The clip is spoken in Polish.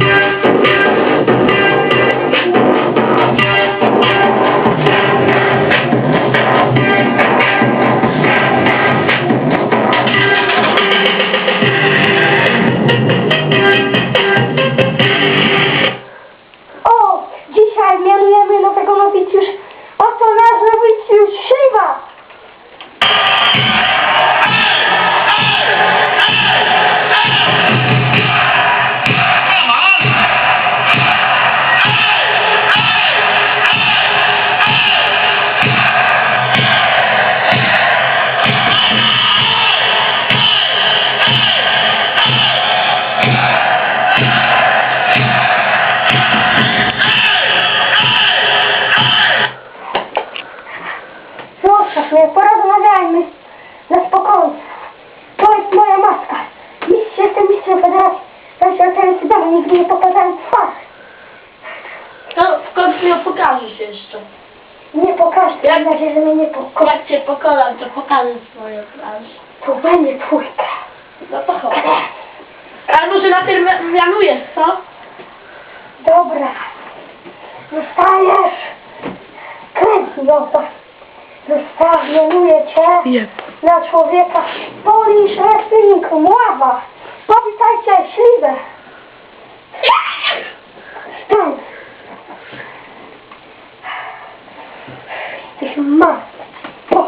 Yeah. Nie porozmawiajmy na spokojnie. To jest moja maska. Mistrz jestem mistrzem federacji. Tam się oceniam cudownie, nigdy nie pokazałem twarzy. To w końcu ją pokażesz jeszcze. Nie pokażę, mam nadzieję, że mnie nie pokocha. Jak cię pokonam, to pokażę swoją twarz. To będzie twójka. No to chodź. A może na tym mianujesz, co? Dobra. Zostajesz. Kręci Zostawię cię na człowieka. Polish Wrestling Mława. Powitajcie śliwę. Stań. Jesteś martwy. Po.